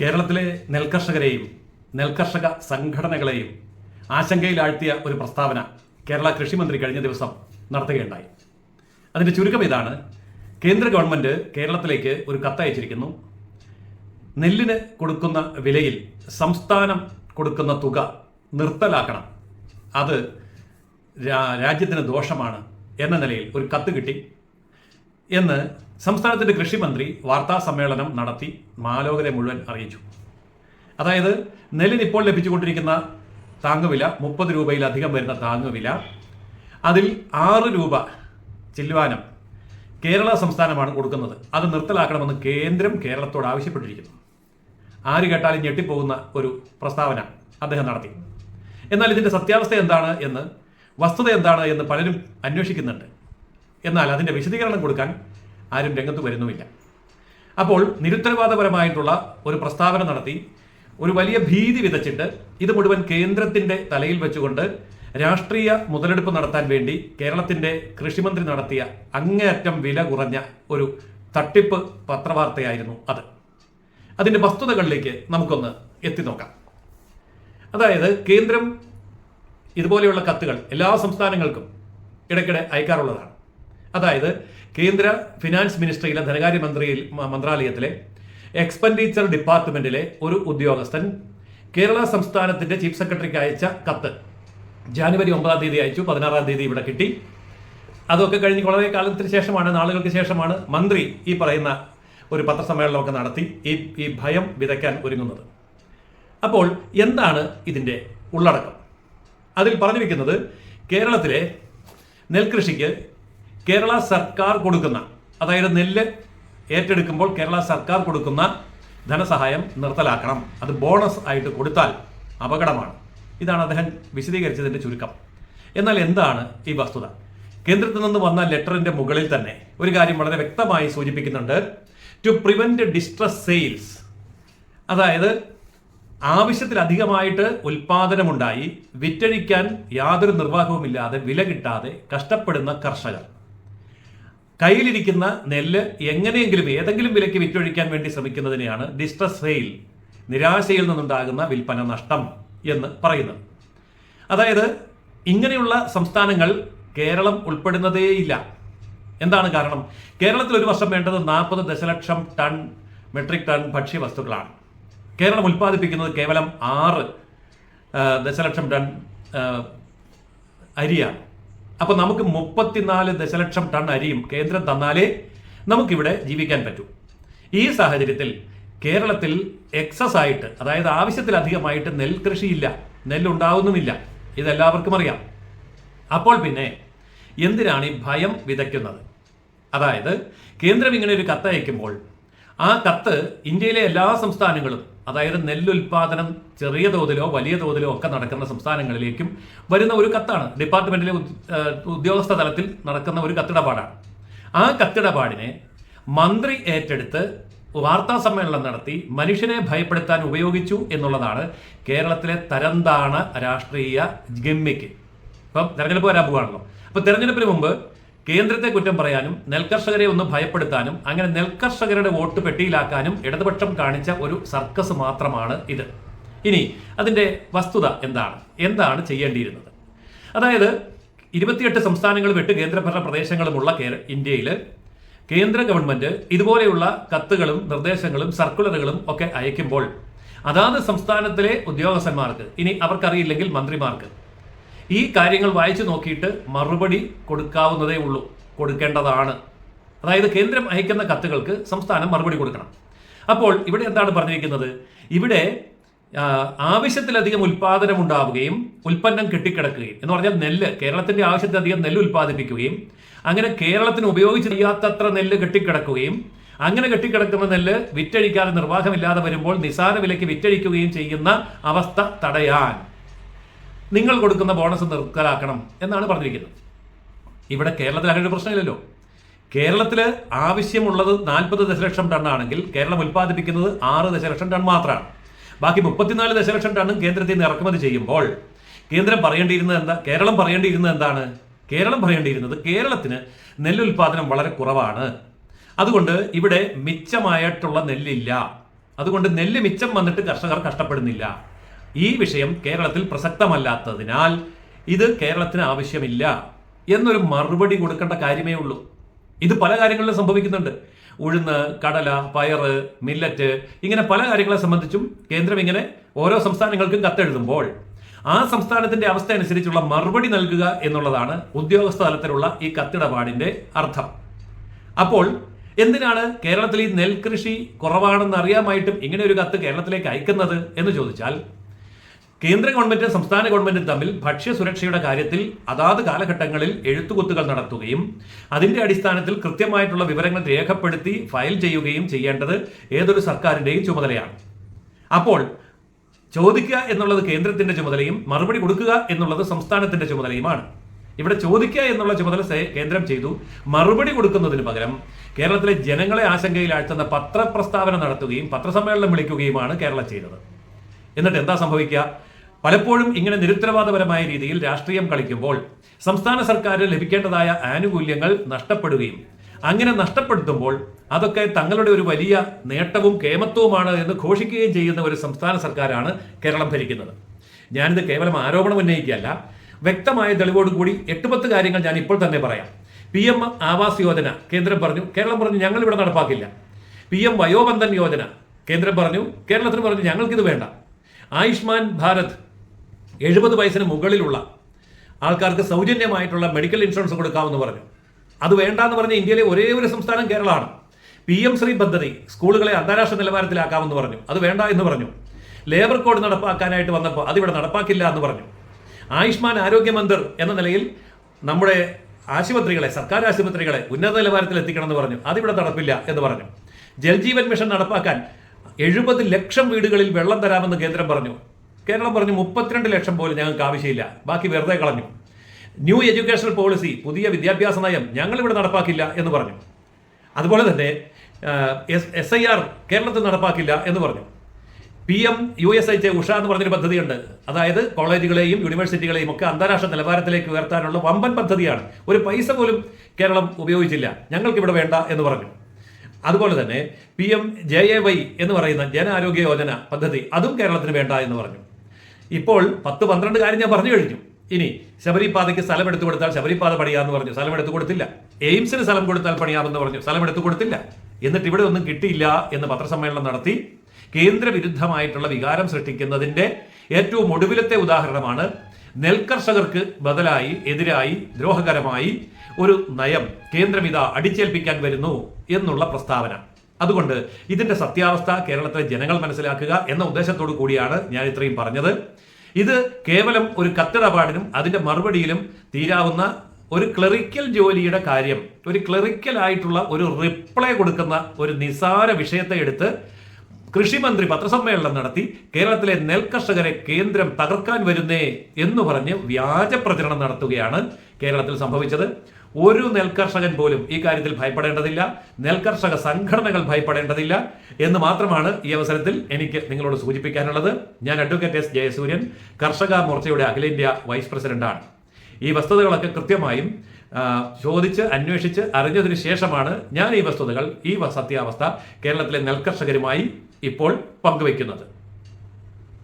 കേരളത്തിലെ നെൽകർഷകരെയും നെൽകർഷക സംഘടനകളെയും ആശങ്കയിലാഴ്ത്തിയ ഒരു പ്രസ്താവന കേരള കൃഷിമന്ത്രി കഴിഞ്ഞ ദിവസം നടത്തുകയുണ്ടായി. അതിന്റെ ചുരുക്കം ഇതാണ്. കേന്ദ്ര ഗവൺമെന്റ് കേരളത്തിലേക്ക് ഒരു കത്തയച്ചിരിക്കുന്നു നെല്ലിന് കൊടുക്കുന്ന വിലയിൽ സംസ്ഥാനം കൊടുക്കുന്ന തുക നിർത്തലാക്കണം. അത് രാജ്യത്തിന് ദോഷമാണ് എന്ന നിലയിൽ ഒരു കത്ത് കിട്ടി. എന്ന് സംസ്ഥാനത്തിന്റെ കൃഷിമന്ത്രി വാർത്താ സമ്മേളനം നടത്തി മാലോകരെ മുഴുവൻ അറിയിച്ചു. അതായത് നെല്ലിന് ഇപ്പോൾ ലഭിച്ചുകൊണ്ടിരിക്കുന്ന താങ്ങുവില മുപ്പത് രൂപയിലധികം വരുന്ന താങ്ങുവില അതിൽ ആറ് രൂപ ചില്ലുവാനം കേരള സംസ്ഥാനമാണ് കൊടുക്കുന്നത്. അത് നിർത്തലാക്കണമെന്ന് കേന്ദ്രം കേരളത്തോട് ആവശ്യപ്പെട്ടിരിക്കുന്നു. ആര് കേട്ടാലും ഞെട്ടിപ്പോകുന്ന ഒരു പ്രസ്താവന അദ്ദേഹം നടത്തി. എന്നാൽ ഇതിന്റെ സത്യാവസ്ഥ എന്താണ് എന്ന് വസ്തുത എന്താണ് എന്ന് പലരും അന്വേഷിക്കുന്നുണ്ട്. എന്നാൽ അതിന്റെ വിശദീകരണം കൊടുക്കാൻ ആരും രംഗത്ത് വരുന്നുമില്ല. അപ്പോൾ നിരുത്തരവാദപരമായിട്ടുള്ള ഒരു പ്രസ്താവന നടത്തി ഒരു വലിയ ഭീതി വിതച്ചിട്ട് ഇത് മുഴുവൻ കേന്ദ്രത്തിന്റെ തലയിൽ വെച്ചുകൊണ്ട് രാഷ്ട്രീയ മുതലെടുപ്പ് നടത്താൻ വേണ്ടി കേരളത്തിന്റെ കൃഷിമന്ത്രി നടത്തിയ അങ്ങേയറ്റം വില കുറഞ്ഞ ഒരു തട്ടിപ്പ് പത്രവാർത്തയായിരുന്നു അത്. അതിന്റെ വസ്തുതകളിലേക്ക് നമുക്കൊന്ന് എത്തി നോക്കാം. അതായത് കേന്ദ്രം ഇതുപോലെയുള്ള കത്തുകൾ എല്ലാ സംസ്ഥാനങ്ങൾക്കും ഇടയ്ക്കിടെ അയക്കാറുള്ളതാണ്. അതായത് കേന്ദ്ര ഫിനാൻസ് മിനിസ്ട്രിയിലെ ധനകാര്യ മന്ത്രിയിൽ മന്ത്രാലയത്തിലെ എക്സ്പെൻഡിച്ചർ ഡിപ്പാർട്ട്മെന്റിലെ ഒരു ഉദ്യോഗസ്ഥൻ കേരള സംസ്ഥാനത്തിന്റെ ചീഫ് സെക്രട്ടറിക്ക് അയച്ച കത്ത് ജാനുവരി ഒമ്പതാം തീയതി അയച്ചു പതിനാറാം തീയതി ഇവിടെ കിട്ടി. അതൊക്കെ കഴിഞ്ഞ് വളരെ കാലത്തിന് ശേഷമാണ് നാളുകൾക്ക് ശേഷമാണ് മന്ത്രി ഈ പറയുന്ന ഒരു പത്രസമ്മേളനമൊക്കെ നടത്തി ഈ ഈ ഭയം വിതയ്ക്കാൻ ഒരുങ്ങുന്നത്. അപ്പോൾ എന്താണ് ഇതിന്റെ ഉള്ളടക്കം? അതിൽ പറഞ്ഞിരിക്കുന്നത് കേരളത്തിലെ നെൽകൃഷിക്ക് കേരള സർക്കാർ കൊടുക്കുന്ന അതായത് നെല്ല് ഏറ്റെടുക്കുമ്പോൾ കേരള സർക്കാർ കൊടുക്കുന്ന ധനസഹായം നിർത്തലാക്കണം. അത് ബോണസ് ആയിട്ട് കൊടുത്താൽ അപകടമാണ്. ഇതാണ് അദ്ദേഹം വിശദീകരിച്ചതിന്റെ ചുരുക്കം. എന്നാൽ എന്താണ് ഈ വസ്തുത? കേന്ദ്രത്തിൽ നിന്ന് വന്ന ലെറ്ററിന്റെ മുകളിൽ തന്നെ ഒരു കാര്യം വളരെ വ്യക്തമായി സൂചിപ്പിക്കുന്നുണ്ട്. ടു പ്രിവെന്റ് ഡിസ്ട്രസ് സെയിൽസ് അതായത് ആവശ്യത്തിലധികമായിട്ട് ഉൽപാദനമുണ്ടായി വിറ്റഴിക്കാൻ യാതൊരു നിർവാഹവുമില്ലാതെ വില കിട്ടാതെ കഷ്ടപ്പെടുന്ന കർഷകർ. കയ്യിലിരിക്കുന്ന നെല്ല് എങ്ങനെയെങ്കിലും ഏതെങ്കിലും വിലയ്ക്ക് വിറ്റൊഴിക്കാൻ വേണ്ടി ശ്രമിക്കുന്നതിനെയാണ് ഡിസ്ട്രസ് സെയിൽ നിരാശയിൽ നിന്നുണ്ടാകുന്ന വിൽപ്പന നഷ്ടം എന്ന് പറയുന്നത്. അതായത് ഇങ്ങനെയുള്ള സംസ്ഥാനങ്ങൾ കേരളം ഉൾപ്പെടുന്നതേയില്ല. എന്താണ് കാരണം? കേരളത്തിൽ ഒരു വർഷം വേണ്ടത് നാൽപ്പത് ദശലക്ഷം ടൺ മെട്രിക് ടൺ ഭക്ഷ്യവസ്തുക്കളാണ് കേരളം ഉൽപ്പാദിപ്പിക്കുന്നത് കേവലം ആറ് ദശലക്ഷം ടൺ അരിയാണ്. അപ്പോൾ നമുക്ക് മുപ്പത്തിനാല് ദശലക്ഷം ടൺ അരിയും കേന്ദ്രം തന്നാലേ നമുക്കിവിടെ ജീവിക്കാൻ പറ്റൂ. ഈ സാഹചര്യത്തിൽ കേരളത്തിൽ എക്സസ് ആയിട്ട് അതായത് ആവശ്യത്തിലധികമായിട്ട് നെൽകൃഷിയില്ല നെല്ലുണ്ടാവുന്നുമില്ല. ഇതെല്ലാവർക്കും അറിയാം. അപ്പോൾ പിന്നെ എന്തിനാണ് ഈ ഭയം വിതയ്ക്കുന്നത്? അതായത് കേന്ദ്രം ഇങ്ങനെ ഒരു കത്ത് അയക്കുമ്പോൾ ആ കത്ത് ഇന്ത്യയിലെ എല്ലാ സംസ്ഥാനങ്ങളും അതായത് നെല്ലുൽപാദനം ചെറിയ തോതിലോ വലിയ തോതിലോ ഒക്കെ നടക്കുന്ന സംസ്ഥാനങ്ങളിലേക്കും വരുന്ന ഒരു കത്താണ്. ഡിപ്പാർട്ട്മെന്റിലെ ഉദ്യോഗസ്ഥ തലത്തിൽ നടക്കുന്ന ഒരു കത്തിടപാടാണ്. ആ കത്തിടപാടിനെ മന്ത്രി ഏറ്റെടുത്ത് വാർത്താ സമ്മേളനം നടത്തി മനുഷ്യനെ ഭയപ്പെടുത്താൻ ഉപയോഗിച്ചു എന്നുള്ളതാണ് കേരളത്തിലെ തരംതാണ രാഷ്ട്രീയ ഗമ്മിക്ക്. ഇപ്പം തെരഞ്ഞെടുപ്പ് വരാൻ പോവാണല്ലോ. അപ്പൊ തെരഞ്ഞെടുപ്പിന് മുമ്പ് കേന്ദ്രത്തെ കുറ്റം പറയാനും നെൽകർഷകരെ ഒന്ന് ഭയപ്പെടുത്താനും അങ്ങനെ നെൽകർഷകരുടെ വോട്ട് പെട്ടിയിലാക്കാനും ഇടതുപക്ഷം കാണിച്ച ഒരു സർക്കസ് മാത്രമാണ് ഇത്. ഇനി അതിന്റെ വസ്തുത എന്താണ്? എന്താണ് ചെയ്യേണ്ടിയിരുന്നത്? അതായത് ഇരുപത്തിയെട്ട് സംസ്ഥാനങ്ങൾ വിട്ട് കേന്ദ്രഭരണ പ്രദേശങ്ങളുമുള്ള ഇന്ത്യയിൽ കേന്ദ്ര ഗവൺമെന്റ് ഇതുപോലെയുള്ള കത്തുകളും നിർദ്ദേശങ്ങളും സർക്കുലറുകളും ഒക്കെ അയക്കുമ്പോൾ അതാത് സംസ്ഥാനത്തിലെ ഉദ്യോഗസ്ഥന്മാർക്ക് ഇനി അവർക്കറിയില്ലെങ്കിൽ മന്ത്രിമാർക്ക് ഈ കാര്യങ്ങൾ വായിച്ചു നോക്കിയിട്ട് മറുപടി കൊടുക്കാവുന്നതേ ഉള്ളൂ. കൊടുക്കേണ്ടതാണ്. അതായത് കേന്ദ്രം അയക്കുന്ന കത്തുകൾക്ക് സംസ്ഥാനം മറുപടി കൊടുക്കണം. അപ്പോൾ ഇവിടെ എന്താണ് പറഞ്ഞിരിക്കുന്നത്? ഇവിടെ ആവശ്യത്തിലധികം ഉൽപാദനം ഉണ്ടാവുകയും ഉൽപ്പന്നം കെട്ടിക്കിടക്കുകയും എന്ന് പറഞ്ഞാൽ നെല്ല് കേരളത്തിന്റെ ആവശ്യത്തിലധികം നെല്ല് ഉൽപ്പാദിപ്പിക്കുകയും അങ്ങനെ കേരളത്തിന് ഉപയോഗിച്ച് ചെയ്യാത്തത്ര നെല്ല് കെട്ടിക്കിടക്കുകയും അങ്ങനെ കെട്ടിക്കിടക്കുന്ന നെല്ല് വിറ്റഴിക്കാതെ നിർവാഹമില്ലാതെ വരുമ്പോൾ നിസാര വിലയ്ക്ക് വിറ്റഴിക്കുകയും ചെയ്യുന്ന അവസ്ഥ തടയാൻ. നിങ്ങൾ കൊടുക്കുന്ന ബോണസ് നിർത്തലാക്കണം എന്നാണ് പറഞ്ഞിരിക്കുന്നത്. ഇവിടെ കേരളത്തിൽ അങ്ങനെ ഒരു പ്രശ്നമില്ലല്ലോ. കേരളത്തിൽ ആവശ്യമുള്ളത് നാൽപ്പത് ദശലക്ഷം ടൺ ആണെങ്കിൽ കേരളം ഉൽപ്പാദിപ്പിക്കുന്നത് ആറ് ദശലക്ഷം ടൺ മാത്രമാണ്. ബാക്കി മുപ്പത്തിനാല് ദശലക്ഷം ടണ്ണും കേന്ദ്രത്തിൽ നിന്ന് ഇറക്കുമതി ചെയ്യുമ്പോൾ കേന്ദ്രം പറയേണ്ടിയിരുന്നത് എന്താ? കേരളം പറയേണ്ടിയിരുന്നത് എന്താണ്? കേരളം പറയേണ്ടിയിരുന്നത് കേരളത്തിന് നെല്ലുൽപാദനം വളരെ കുറവാണ്. അതുകൊണ്ട് ഇവിടെ മിച്ചമായിട്ടുള്ള നെല്ലില്ല. അതുകൊണ്ട് നെല്ല് മിച്ചം വന്നിട്ട് കർഷകർ കഷ്ടപ്പെടുന്നില്ല. ഈ വിഷയം കേരളത്തിൽ പ്രസക്തമല്ലാത്തതിനാൽ ഇത് കേരളത്തിന് ആവശ്യമില്ല എന്നൊരു മറുപടി കൊടുക്കേണ്ട കാര്യമേ ഉള്ളൂ. ഇത് പല കാര്യങ്ങളിലും സംഭവിക്കുന്നുണ്ട്. ഉഴുന്ന് കടല പയറ് മില്ലറ്റ് ഇങ്ങനെ പല കാര്യങ്ങളെ സംബന്ധിച്ചും കേന്ദ്രം ഇങ്ങനെ ഓരോ സംസ്ഥാനങ്ങൾക്കും കത്തെഴുതുമ്പോൾ ആ സംസ്ഥാനത്തിന്റെ അവസ്ഥ അനുസരിച്ചുള്ള മറുപടി നൽകുക എന്നുള്ളതാണ് ഉദ്യോഗസ്ഥ തലത്തിലുള്ള ഈ കത്തിടപാടിന്റെ അർത്ഥം. അപ്പോൾ എന്തിനാണ് കേരളത്തിൽ ഈ നെൽകൃഷി കുറവാണെന്ന് അറിയാമായിട്ടും ഇങ്ങനെ ഒരു കത്ത് കേരളത്തിലേക്ക് അയക്കുന്നത് എന്ന് ചോദിച്ചാൽ കേന്ദ്ര ഗവൺമെന്റും സംസ്ഥാന ഗവൺമെന്റും തമ്മിൽ ഭക്ഷ്യസുരക്ഷയുടെ കാര്യത്തിൽ അതാത് കാലഘട്ടങ്ങളിൽ എഴുത്തുകുത്തുകൾ നടത്തുകയും അതിന്റെ അടിസ്ഥാനത്തിൽ കൃത്യമായിട്ടുള്ള വിവരങ്ങൾ രേഖപ്പെടുത്തി ഫയൽ ചെയ്യുകയും ചെയ്യേണ്ടത് ഏതൊരു സർക്കാരിന്റെയും ചുമതലയാണ്. അപ്പോൾ ചോദിക്കുക എന്നുള്ളത് കേന്ദ്രത്തിന്റെ ചുമതലയും മറുപടി കൊടുക്കുക എന്നുള്ളത് സംസ്ഥാനത്തിന്റെ ചുമതലയുമാണ്. ഇവിടെ ചോദിക്കുക എന്നുള്ള ചുമതല കേന്ദ്രം ചെയ്തു. മറുപടി കൊടുക്കുന്നതിന് പകരം കേരളത്തിലെ ജനങ്ങളെ ആശങ്കയിലാഴ്ത്തുന്ന പത്രപ്രസ്താവന നടത്തുകയും പത്രസമ്മേളനം വിളിക്കുകയുമാണ് കേരളം ചെയ്തത്. എന്നിട്ട് എന്താ സംഭവിക്കുക? പലപ്പോഴും ഇങ്ങനെ നിരുത്തരവാദപരമായ രീതിയിൽ രാഷ്ട്രീയം കളിക്കുമ്പോൾ സംസ്ഥാന സർക്കാരിന് ലഭിക്കേണ്ടതായ ആനുകൂല്യങ്ങൾ നഷ്ടപ്പെടുകയും അങ്ങനെ നഷ്ടപ്പെടുത്തുമ്പോൾ അതൊക്കെ തങ്ങളുടെ ഒരു വലിയ നേട്ടവും കേമത്വവുമാണ് എന്ന് ഘോഷിക്കുകയും ചെയ്യുന്ന ഒരു സംസ്ഥാന സർക്കാരാണ് കേരളം ഭരിക്കുന്നത്. ഞാനിത് കേവലം ആരോപണം ഉന്നയിക്കുകയല്ല. വ്യക്തമായ തെളിവോടുകൂടി എട്ട് പത്ത് കാര്യങ്ങൾ ഞാൻ ഇപ്പോൾ തന്നെ പറയാം. പി എം ആവാസ് യോജന കേന്ദ്രം പറഞ്ഞു കേരളം പറഞ്ഞു ഞങ്ങൾ ഇവിടെ നടപ്പാക്കില്ല. പി എം വയോബന്ധൻ യോജന കേന്ദ്രം പറഞ്ഞു കേരളത്തിന് പറഞ്ഞു ഞങ്ങൾക്കിത് വേണ്ട. ആയുഷ്മാൻ ഭാരത് എഴുപത് വയസ്സിന് മുകളിലുള്ള ആൾക്കാർക്ക് സൗജന്യമായിട്ടുള്ള മെഡിക്കൽ ഇൻഷുറൻസ് കൊടുക്കാമെന്ന് പറഞ്ഞു. അത് വേണ്ടാന്ന് പറഞ്ഞ ഇന്ത്യയിലെ ഒരേ ഒരു സംസ്ഥാനം കേരളമാണ്. പി എം ശ്രീ പദ്ധതി സ്കൂളുകളെ അന്താരാഷ്ട്ര നിലവാരത്തിലാക്കാമെന്ന് പറഞ്ഞു. അത് വേണ്ട എന്ന് പറഞ്ഞു. ലേബർ കോഡ് നടപ്പാക്കാനായിട്ട് വന്നപ്പോൾ അതിവിടെ നടപ്പാക്കില്ല എന്ന് പറഞ്ഞു. ആയുഷ്മാൻ ആരോഗ്യ എന്ന നിലയിൽ നമ്മുടെ ആശുപത്രികളെ സർക്കാർ ആശുപത്രികളെ ഉന്നത നിലവാരത്തിൽ എത്തിക്കണമെന്ന് പറഞ്ഞു. അതിവിടെ നടപ്പില്ല എന്ന് പറഞ്ഞു. ജൽജീവൻ മിഷൻ നടപ്പാക്കാൻ എഴുപത് ലക്ഷം വീടുകളിൽ വെള്ളം തരാമെന്ന് കേന്ദ്രം പറഞ്ഞു. കേരളം പറഞ്ഞു മുപ്പത്തിരണ്ട് ലക്ഷം പോലും ഞങ്ങൾക്ക് ആവശ്യമില്ല. ബാക്കി വെറുതെ കളഞ്ഞു. ന്യൂ എഡ്യൂക്കേഷണൽ പോളിസി പുതിയ വിദ്യാഭ്യാസ നയം ഞങ്ങളിവിടെ നടപ്പാക്കില്ല എന്ന് പറഞ്ഞു. അതുപോലെ തന്നെ എസ് ഐ ആർ കേരളത്തിൽ നടപ്പാക്കില്ല എന്ന് പറഞ്ഞു. P M U S I Usha എന്ന് പറഞ്ഞൊരു പദ്ധതിയുണ്ട്. അതായത് കോളേജുകളെയും യൂണിവേഴ്സിറ്റികളെയും ഒക്കെ അന്താരാഷ്ട്ര നിലവാരത്തിലേക്ക് ഉയർത്താനുള്ള വമ്പൻ പദ്ധതിയാണ്. ഒരു പൈസ പോലും കേരളം ഉപയോഗിച്ചില്ല. ഞങ്ങൾക്ക് ഇവിടെ വേണ്ട എന്ന് പറഞ്ഞു. അതുപോലെ തന്നെ P M J A Y എന്ന് പറയുന്ന ജനാരോഗ്യ യോജന പദ്ധതി അതും കേരളത്തിന് വേണ്ട എന്ന് പറഞ്ഞു. ഇപ്പോൾ പത്ത് പന്ത്രണ്ട് കാര്യം ഞാൻ പറഞ്ഞു കഴിഞ്ഞു. ഇനി ശബരിപാതയ്ക്ക് സ്ഥലം എടുത്തു കൊടുത്താൽ ശബരിപാത പണിയാന്ന് പറഞ്ഞു. സ്ഥലം എടുത്തു കൊടുത്തില്ല. എയിംസിന് സ്ഥലം കൊടുത്താൽ പണിയാമെന്ന് പറഞ്ഞു. സ്ഥലം എടുത്തു കൊടുത്തില്ല. എന്നിട്ട് ഇവിടെ ഒന്നും കിട്ടിയില്ല എന്ന് പത്രസമ്മേളനം നടത്തി കേന്ദ്രവിരുദ്ധമായിട്ടുള്ള വികാരം സൃഷ്ടിക്കുന്നതിന്റെ ഏറ്റവും ഒടുവിലത്തെ ഉദാഹരണമാണ് നെൽകർഷകർക്ക് ബദലായി എതിരായി ദ്രോഹകരമായി ഒരു നയം കേന്ദ്രം ഇതാ അടിച്ചേൽപ്പിക്കാൻ വരുന്നു എന്നുള്ള പ്രസ്താവന. അതുകൊണ്ട് ഇതിന്റെ സത്യാവസ്ഥ കേരളത്തിലെ ജനങ്ങൾ മനസ്സിലാക്കുക എന്ന ഉദ്ദേശത്തോടു കൂടിയാണ് ഞാൻ ഇത്രയും പറഞ്ഞത്. ഇത് കേവലം ഒരു കത്തിടപാടിനും അതിന്റെ മറുപടിയിലും തീരാവുന്ന ഒരു ക്ലറിക്കൽ ജോലിയുടെ കാര്യം ഒരു ക്ലറിക്കൽ ആയിട്ടുള്ള ഒരു റിപ്ലൈ കൊടുക്കുന്ന ഒരു നിസാര വിഷയത്തെ എടുത്ത് കൃഷിമന്ത്രി പത്രസമ്മേളനം നടത്തി കേരളത്തിലെ നെൽകർഷകരെ കേന്ദ്രം തകർക്കാൻ വരുന്നേ എന്ന് പറഞ്ഞ് വ്യാജ പ്രചരണം നടത്തുകയാണ് കേരളത്തിൽ സംഭവിച്ചത്. ഒരു നെൽകർഷകൻ പോലും ഈ കാര്യത്തിൽ ഭയപ്പെടേണ്ടതില്ല. നെൽകർഷക സംഘടനകൾ ഭയപ്പെടേണ്ടതില്ല എന്ന് മാത്രമാണ് ഈ അവസരത്തിൽ എനിക്ക് നിങ്ങളോട് സൂചിപ്പിക്കാനുള്ളത്. ഞാൻ അഡ്വക്കേറ്റ് എസ് ജയസൂര്യൻ കർഷക മോർച്ചയുടെ അഖിലേന്ത്യാ വൈസ് പ്രസിഡന്റാണ് ഈ വസ്തുതകളൊക്കെ കൃത്യമായും ചോദിച്ച് അന്വേഷിച്ച് അറിഞ്ഞതിന് ശേഷമാണ് ഞാൻ ഈ വസ്തുതകൾ ഈ സത്യാവസ്ഥ കേരളത്തിലെ നെൽകർഷകരുമായി ഇപ്പോൾ പങ്കുവയ്ക്കുന്നത്.